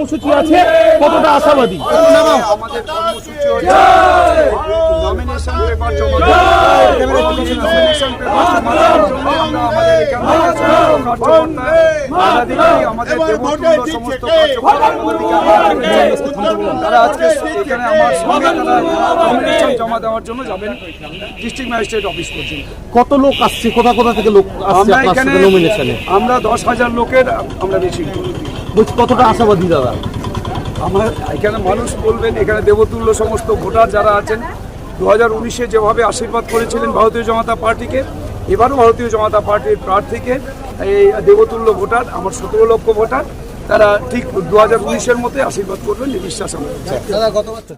কর্মসূচি আছে কতটা আশাবাদী? আমাদের কর্মসূচি নমিনেশন পেপার জমা নমিনেশন পেপার জমা দেওয়ার জন্য আমরা আমাদের এখানে সমস্ত আমাদের দেবতুল্য সমস্ত কার্যকর্তা তারা আজকে এখানে আমার সঙ্গে নমিনেশন জমা দেওয়ার জন্য যাবেন ডিস্ট্রিক্ট ম্যাজিস্ট্রেট অফিস পর্যন্ত। কত লোক আসছে? কোথা কোথা থেকে লোক আসছে আমরা এখানে আমরা দশ হাজার লোকের আমরা বেশি বলছি কতটা আশাবাদী দাদা আমার এখানে মানুষ বলবেন এখানে দেবতুল্য সমস্ত ভোটার যারা আছেন দু হাজার উনিশে যেভাবে আশীর্বাদ করেছিলেন ভারতীয় জনতা পার্টিকে এবারও ভারতীয় জনতা পার্টির প্রার্থীকে এই দেবতুল্য ভোটার আমার সতেরো লক্ষ ভোটার তারা ঠিক দু হাজার উনিশের মধ্যে আশীর্বাদ করবেন বিশ্বাস আমার আছে।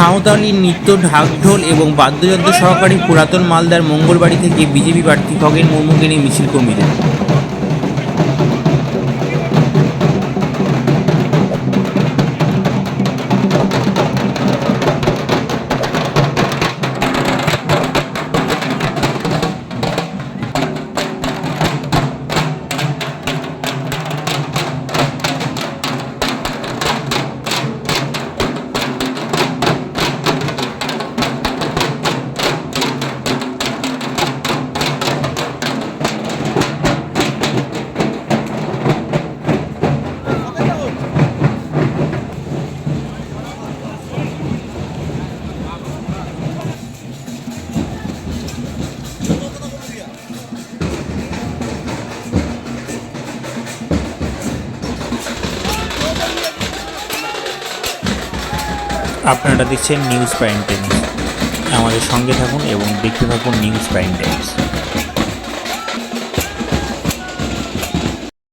সাঁওতালি নৃত্য, ঢাকঢোল এবং বাদ্যযন্ত্র সহকারী পুরাতন মালদার মঙ্গলবাড়ি থেকে বিজেপি প্রার্থী খগেন মুর্মুকে নিয়ে মিছিল কর্মীদের। আপনারা দেখছেন নিউজ প্রাইম টাইমস আমাদের সঙ্গে থাকুন এবং দেখতে থাকুন নিউজ প্রাইম টাইমস